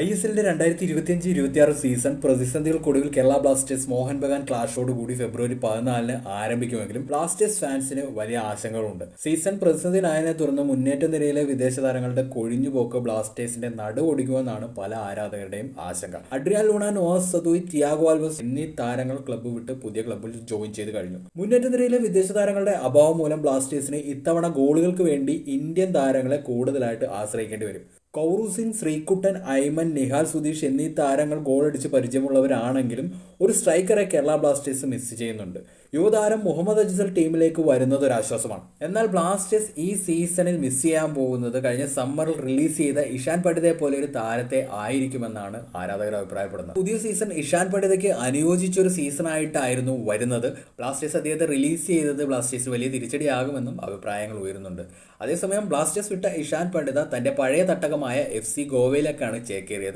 I S എല്ലിന്റെ രണ്ടായിരത്തി ഇരുപത്തിയഞ്ച് ഇരുപത്തിയാറ് സീസൺ പ്രതിസന്ധികൾക്കൊടുവിൽ കേരള ബ്ലാസ്റ്റേഴ്സ് മോഹൻ ബഗാൻ ക്ലാഷോടുകൂടി ഫെബ്രുവരി പതിനാലിന് ആരംഭിക്കുമെങ്കിലും ബ്ലാസ്റ്റേഴ്സ് ഫാൻസിന് വലിയ ആശങ്കകളുണ്ട്. സീസൺ പ്രതിസന്ധിയിലായതിനെ തുടർന്ന് മുന്നേറ്റ നിരയിലെ വിദേശ താരങ്ങളുടെ കൊഴിഞ്ഞുപോക്ക് ബ്ലാസ്റ്റേഴ്സിന്റെ നടുവൊടിക്കുമെന്നാണ് പല ആരാധകരുടെയും ആശങ്ക. Adrian Luna Noah Sadaoui Tiago Alves എന്നീ താരങ്ങൾ ക്ലബ്ബ് വിട്ട് പുതിയ ക്ലബ്ബിൽ ജോയിൻ ചെയ്ത് കഴിഞ്ഞു. മുന്നേറ്റ നിരയിലെ വിദേശ താരങ്ങളുടെ അഭാവം മൂലം ബ്ലാസ്റ്റേഴ്സിന് ഇത്തവണ ഗോളുകൾക്ക് വേണ്ടി ഇന്ത്യൻ താരങ്ങളെ കൂടുതലായിട്ട് ആശ്രയിക്കേണ്ടി വരും. കൗറൂസിൻ ശ്രീകുട്ടൻ ഐമൻ നിഹാൽ സുധീഷ് എന്നീ താരങ്ങൾ ഗോളടിച്ച് പരിചയമുള്ളവരാണെങ്കിലും ഒരു സ്ട്രൈക്കറെ കേരള ബ്ലാസ്റ്റേഴ്സ് മിസ് ചെയ്യുന്നുണ്ട്. യുവതാരം മുഹമ്മദ് അജിസൽ ടീമിലേക്ക് വരുന്നത് ഒരു ആശ്വാസമാണ് എന്നാൽ ബ്ലാസ്റ്റേഴ്സ് ഈ സീസണിൽ മിസ് ചെയ്യാൻ പോകുന്നത് കഴിഞ്ഞ സമ്മറിൽ റിലീസ് ചെയ്ത ഇഷാൻ പണ്ഡിതയെ പോലെ ഒരു താരത്തെ ആയിരിക്കുമെന്നാണ് ആരാധകർ അഭിപ്രായപ്പെടുന്നത്. പുതിയ സീസൺ ഇഷാൻ പണ്ഡിതയ്ക്ക് അനുയോജിച്ച ഒരു സീസൺ ആയിട്ടായിരുന്നു വരുന്നത്. ബ്ലാസ്റ്റേഴ്സ് അദ്ദേഹത്തെ റിലീസ് ചെയ്തത് ബ്ലാസ്റ്റേഴ്സ് വലിയ തിരിച്ചടിയാകുമെന്നും അഭിപ്രായങ്ങൾ ഉയരുന്നുണ്ട്. അതേസമയം ബ്ലാസ്റ്റേഴ്സ് വിട്ട ഇഷാൻ പണ്ഡിത തന്റെ പഴയ തട്ടകമായ എഫ് സി ഗോവയിലേക്കാണ് ചേക്കേറിയത്.